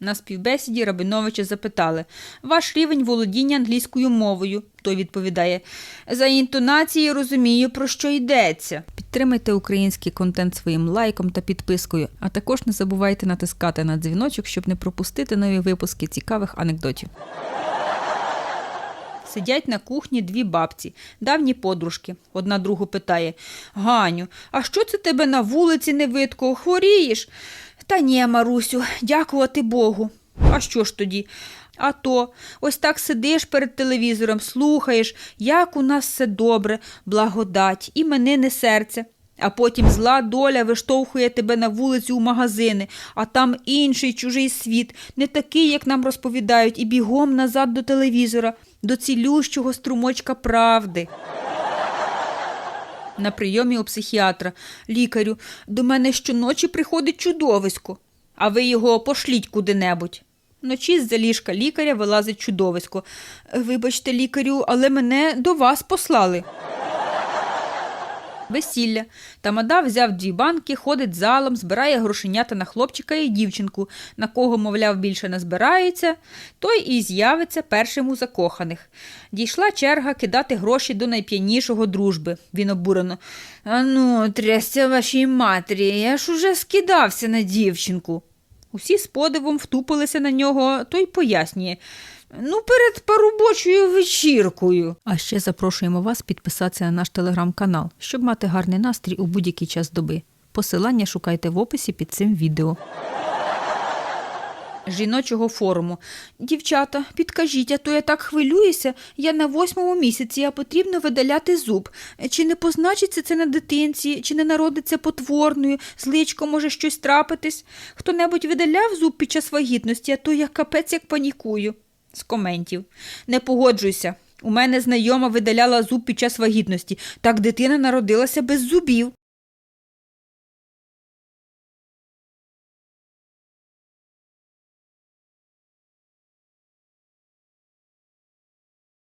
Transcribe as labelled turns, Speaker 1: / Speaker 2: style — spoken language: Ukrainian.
Speaker 1: На співбесіді Рабиновича запитали Ваш рівень володіння англійською мовою. Той відповідає За інтонацією розумію, про що йдеться. Підтримайте український контент своїм лайком та підпискою, а також не забувайте натискати на дзвіночок, щоб не пропустити нові випуски цікавих анекдотів. Сидять на кухні дві бабці, давні подружки. Одна другу питає Ганю, а що це тебе на вулиці не видко? Хворієш? Та ні, Марусю, дякувати Богу. А що ж тоді? А то, ось так сидиш перед телевізором, слухаєш, як у нас все добре, благодать, іменини серця. А потім зла доля виштовхує тебе на вулицю у магазини, а там інший чужий світ, не такий, як нам розповідають, і бігом назад до телевізора, до цілющого струмочка правди. На прийомі у психіатра, лікарю, до мене щоночі приходить чудовисько, а ви його пошліть куди-небудь. Вночі з-за ліжка лікаря вилазить чудовисько. Вибачте, лікарю, але мене до вас послали. Весілля. Тамада взяв дві банки, ходить залом, збирає грошенята на хлопчика і дівчинку, на кого, мовляв, більше не збирається, той і з'явиться першим у закоханих. Дійшла черга кидати гроші до найп'янішого дружби. Він обурено. Ану, трясся вашій матері, я ж уже скидався на дівчинку. Усі з подивом втупилися на нього, той пояснює. Ну, перед парубочою вечіркою. А ще запрошуємо вас підписатися на наш телеграм-канал, щоб мати гарний настрій у будь-який час доби. Посилання шукайте в описі під цим відео. Жіночого форуму. Дівчата, підкажіть, а то я так хвилююся. Я на восьмому місяці, а потрібно видаляти зуб. Чи не позначиться це на дитинці, чи не народиться потворною, з личком може щось трапитись? Хто-небудь видаляв зуб під час вагітності, а то я капець як панікую. З коментів. Не погоджуйся. У мене знайома видаляла зуб під час вагітності. Так дитина народилася без зубів.